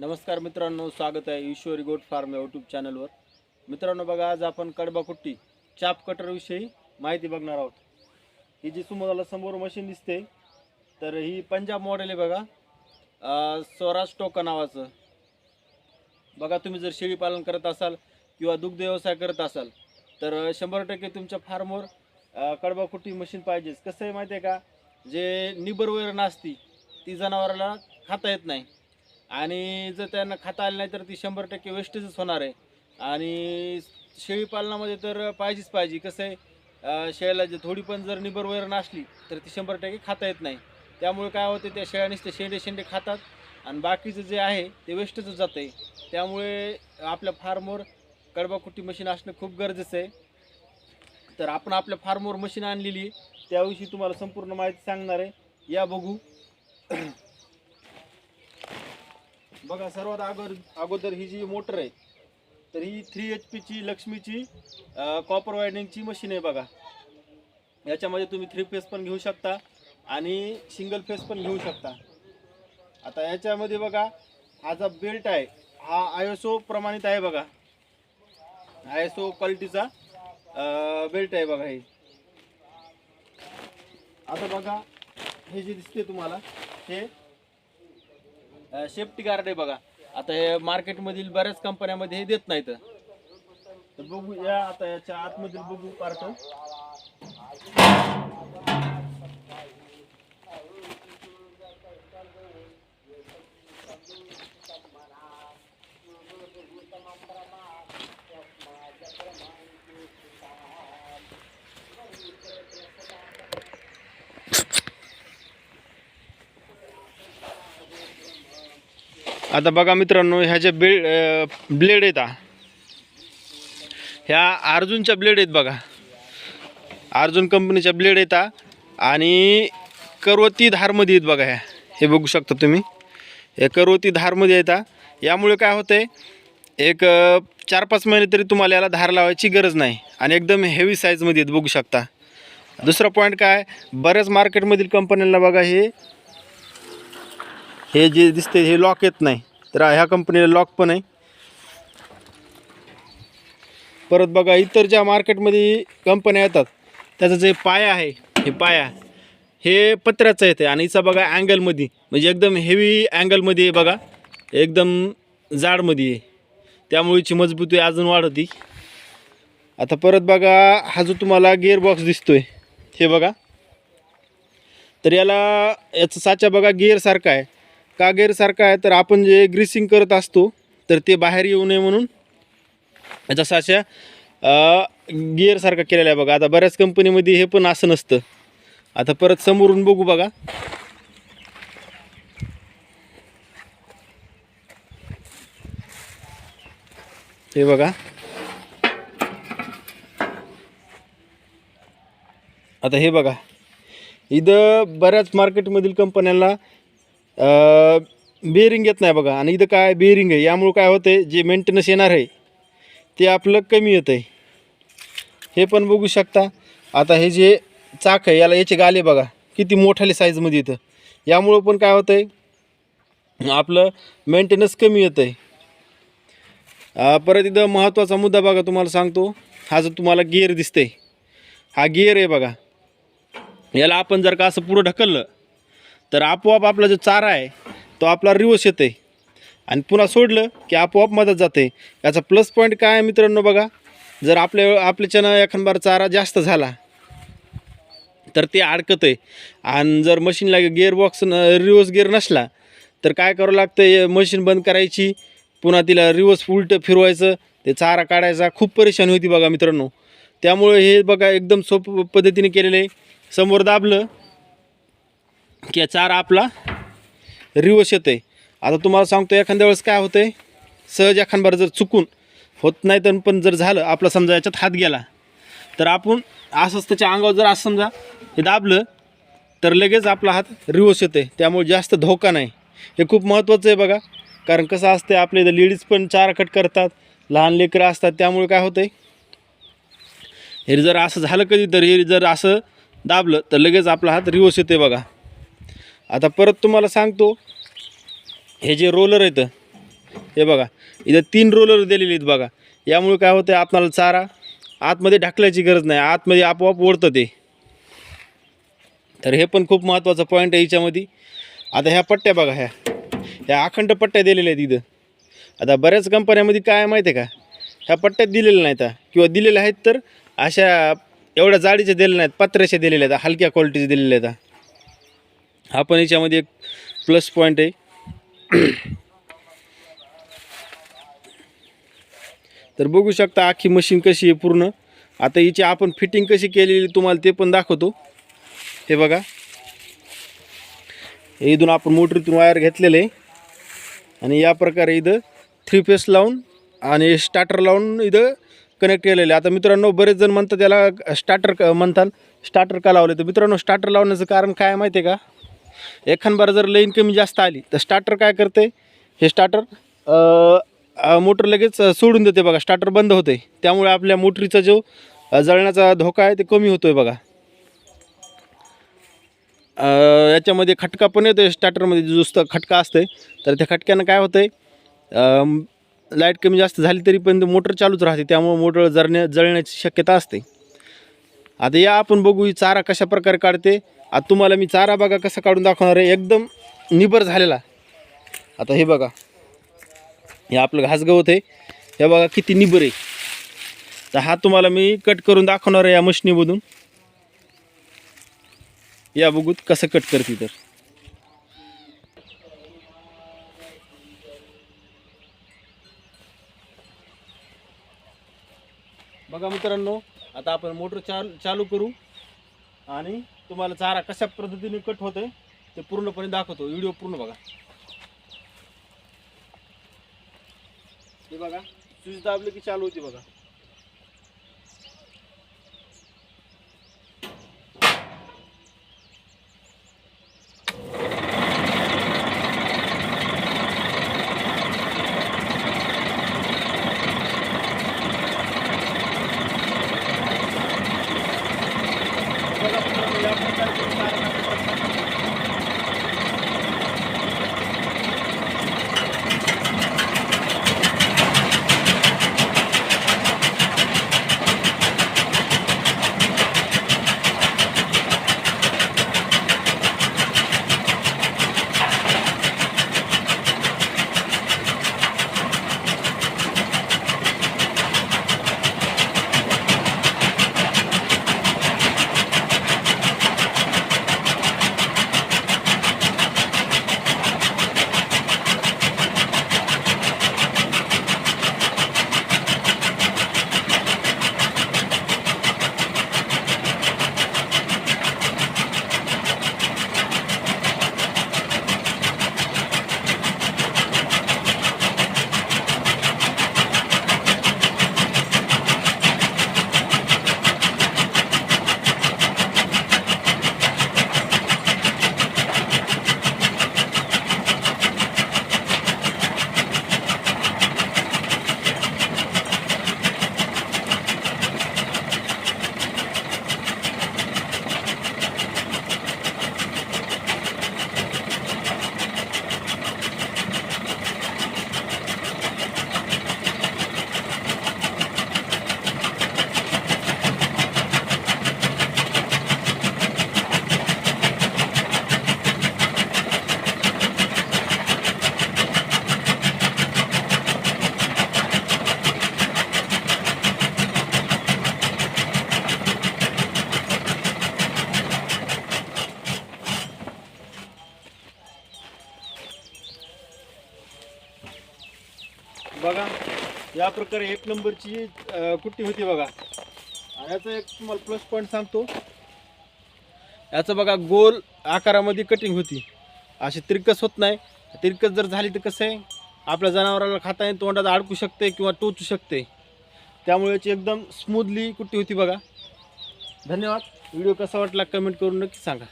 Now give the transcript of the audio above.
नमस्कार मित्रांनो स्वागत आहे ईश्वरी गोट फार्म या यूट्यूब चॅनलवर मित्रांनो बघा आज आपण कडबाकुट्टी चाप कटरविषयी माहिती बघणार आहोत. ही जी तुम्हाला समोर मशीन दिसते तर ही पंजाब मॉडेल आहे बघा. स्वराज टोका नावाचं. बघा तुम्ही जर शेळी पालन करत असाल किंवा दुग्ध व्यवसाय करत असाल तर शंभर टक्के तुमच्या फार्मवर कडबाकुट्टी मशीन पाहिजेच. कसं आहे माहिती आहे का? जे निबर वगैरे असती ती जनावराला खाता येत नाही. आणि जर त्यांना खाता आलं नाही तर ती शंभर टक्के वेस्टेजच होणार आहे. आणि शेळी पालनामध्ये तर पाहिजेच पाहिजे. कसं आहे शेळ्याला जे थोडी पण जर निबर वगैरे असली तर ती शंभर टक्के खाता येत नाही. त्यामुळे काय होते त्या शेळ्या नुसते शेंडे शेंडे खातात आणि बाकीचं जे आहे ते वेस्टच जातं आहे त्यामुळे आपल्या फार्मवर कडबाकुट्टी मशीन असणं खूप गरजेचं आहे. तर आपण आपल्या फार्मवर मशीन आणलेली त्याविषयी तुम्हाला संपूर्ण माहिती सांगणार आहे. या बघू. बघा सर्वात अगोदर अगोदर ही जी मोटर आहे तर ही थ्री एच पीची लक्ष्मीची कॉपर वायडिंगची मशीन आहे बघा. याच्यामध्ये तुम्ही थ्री फेस पण घेऊ शकता आणि सिंगल फेस पण घेऊ शकता. आता याच्यामध्ये बघा हा जो बेल्ट आहे हा आय एस ओ प्रमाणित आहे बघा. आय एस ओ क्वालिटीचा बेल्ट आहे बघा हे. आता बघा हे जे दिसते तुम्हाला हे सेफ्टी गार्ड आहे बघा. आता हे मार्केटमधील बऱ्याच कंपन्यामध्ये हे देत नाहीत. तर बघू या आता याच्या आतमधील बघू पार्ट आता बघा मित्रांनो ह्या ज्या बेल्ड ब्लेड आहेत ह्या अर्जुनच्या ब्लेड आहेत बघा. अर्जुन कंपनीच्या ब्लेड आहेत आणि करवती धारमध्ये आहेत बघा ह्या. हे बघू शकता तुम्ही. हे करवती धारमध्ये आहेत यामुळे काय होतं आहे एक चार पाच महिने तरी तुम्हाला याला धार लावायची गरज नाही. आणि एकदम हेवी साईजमध्ये आहेत बघू शकता. दुसरा पॉईंट काय बऱ्याच मार्केटमधील कंपन्यांना बघा हे हे जे दिसते हे लॉक येत नाही. तर ह्या कंपनीला लॉक पण आहे. परत बघा इतर ज्या मार्केटमध्ये कंपन्या येतात त्याचं जे पाया आहे हे पाया हे पत्र्याचं येते आणि हिचा बघा अँगलमध्ये म्हणजे एकदम हेवी अँगलमध्ये आहे बघा. एकदम जाडमध्ये आहे. त्यामुळेची मजबूती अजून वाढती. आता परत बघा हा जो तुम्हाला गिअरबॉक्स बॉक्स आहे हे बघा. तर याला याचा साचा बघा गिअरसारखा आहे. का गिअरसारखा आहे तर आपण जे ग्रीसिंग करत असतो तर ते बाहेर येऊ नये म्हणून. जसं अशा गिअरसारखा केलेला आहे बघा. आता बऱ्याच कंपनीमध्ये हे पण असं नसतं. आता परत समोरून बघू बघा. हे बघा. आता हे बघा. इथं बऱ्याच मार्केटमधील कंपन्यांना बेरिंग येत नाही बघा. आणि इथं काय बेरिंग आहे? यामुळं काय होतं आहे जे मेंटेनन्स येणार आहे ते आपलं कमी येतं आहे हे पण बघू शकता. आता हे जे चाक आहे याला याचे गाले बघा. किती मोठाले साईजमध्ये येतं यामुळं पण काय होतं आहे आपलं मेंटेनन्स कमी येतं आहे परत इथं महत्त्वाचा मुद्दा बघा तुम्हाला सांगतो. हा जो तुम्हाला गिअर दिसते हा गिअर आहे बघा. याला आपण जर का असं पुढं ढकललं तर आपोआप आपला जो चारा आहे तो आपला रिवर्स येते आणि पुन्हा सोडलं की आपोआप मदत जाते. याचा प्लस पॉईंट काय आहे मित्रांनो बघा. जर आपल्या आपल्याच्यानं एखादबार चारा जास्त झाला तर ते अडकतं आहे आणि जर मशीनला गिअरबॉक्स बॉक्स रिवर्स गिअर नसला तर काय करावं लागतं मशीन बंद करायची. पुन्हा तिला रिवर्स उलटं फिरवायचं. ते चारा काढायचा. खूप परेशानी होती बघा मित्रांनो. त्यामुळे हे बघा एकदम सोपं पद्धतीने केलेलं आहे. समोर दाबलं. की चारा आपला रिवर्स येतं आहे आता तुम्हाला सांगतो एखाद्या वेळेस काय होतं आहे सहज एखादबार जर चुकून होत नाही तर पण जर झालं आपला समजा याच्यात हात गेला तर आपण असंच त्याच्या अंगावर जर असं समजा हे दाबलं तर लगेच आपला हात रिवर्स येते त्यामुळे जास्त धोका नाही. हे खूप महत्त्वाचं आहे बघा. कारण कसं असतं आपल्या इथं लेडीज पण चारा कट करतात लहान लेकरं असतात त्यामुळे काय होतं हे जर असं झालं कधी तर हे जर असं दाबलं तर लगेच आपला हात रिवर्स येते बघा. आता परत तुम्हाला सांगतो हे जे रोलर आहेत हे बघा इथं तीन रोलर दिलेले आहेत बघा. यामुळे काय होतं आपणाला चारा आतमध्ये ढकलायची गरज नाही आतमध्ये आपोआप ओढतं ते. तर हे पण खूप महत्त्वाचा पॉईंट आहे याच्यामध्ये. आता ह्या पट्ट्या बघा ह्या. ह्या अखंड पट्ट्या दिलेल्या आहेत इथं. आता बऱ्याच कंपन्यामध्ये काय माहिती आहे का? ह्या पट्ट्यात दिलेल्या नाहीत किंवा दिलेल्या आहेत तर अशा एवढ्या जाडीच्या दिलेल्या नाहीत पत्र्याच्या दिलेल्या आहेत हलक्या क्वालिटीच्या दिलेल्या आहेत. हा. पण याच्यामध्ये एक प्लस पॉईंट आहे. तर बघू शकता आखी मशीन कशी आहे पूर्ण. आता हिची आपण फिटिंग कशी केलेली तुम्हाला ते पण दाखवतो. हे बघा. हे इथून आपण मोटरीतून वायर घेतलेलं आहे. आणि या प्रकारे इथं थ्री फेस लावून आणि स्टार्टर लावून इथं कनेक्ट केलेलं आहे. आता मित्रांनो बरेच जण म्हणतात त्याला स्टार्टर क म्हणतात. स्टार्टर का लावलं तर मित्रांनो स्टार्टर लावण्याचं कारण काय माहिती आहे का? एखाद जर लाईन कमी जास्त आली तर स्टार्टर काय करते? हे स्टार्टर मोटर लगेच सोडून देते बघा. स्टार्टर बंद होते. त्यामुळे आपल्या मोटरीचा जो जळण्याचा धोका आहे ते कमी होतो आहे बघा याच्यामध्ये खटका पण येतो स्टार्टरमध्ये जो खटका असते तर त्या खटक्यानं काय होतं आहे लाइट कमी जास्त झाली तरी पण मोटर चालूच राहते. त्यामुळे मोटर जळण्या जळण्याची शक्यता असते. आता या आपण बघू ही चारा कशा प्रकारे काढते? आता तुम्हाला मी चारा बघा कसा काढून दाखवणार आहे. एकदम निबर झालेला. आता हे बघा. हे आपलं घासगवत आहे. हे बघा किती निबर आहे. तर हा तुम्हाला मी कट करून दाखवणार आहे या मशनीमधून. या बघूत कसं कट करते तर. बघा मित्रांनो आता आपण मोटर चाल चालू करू. आणि तुम्हाला चारा कशा पद्धतीने कट होतोय ते पूर्णपणे दाखवतो. व्हिडिओ पूर्ण बघा. हे बघा स्विच दाबले की चालू होती बघा बघा. बघा या प्रकारे एक नंबरची कुट्टी होती बघा. आणि याचा एक तुम्हाला प्लस पॉईंट सांगतो. याचं बघा गोल आकारामध्ये कटिंग होती. अशी तिरकस होत नाही. तिरकस जर झाली तर कसं आहे? आपल्या जनावराला खाता येईल तोंडात अडकू शकते किंवा टोचू शकते. त्यामुळे याची एकदम स्मूथली कुट्टी होती बघा. धन्यवाद. व्हिडिओ कसा वाटला कमेंट करून नक्की सांगा.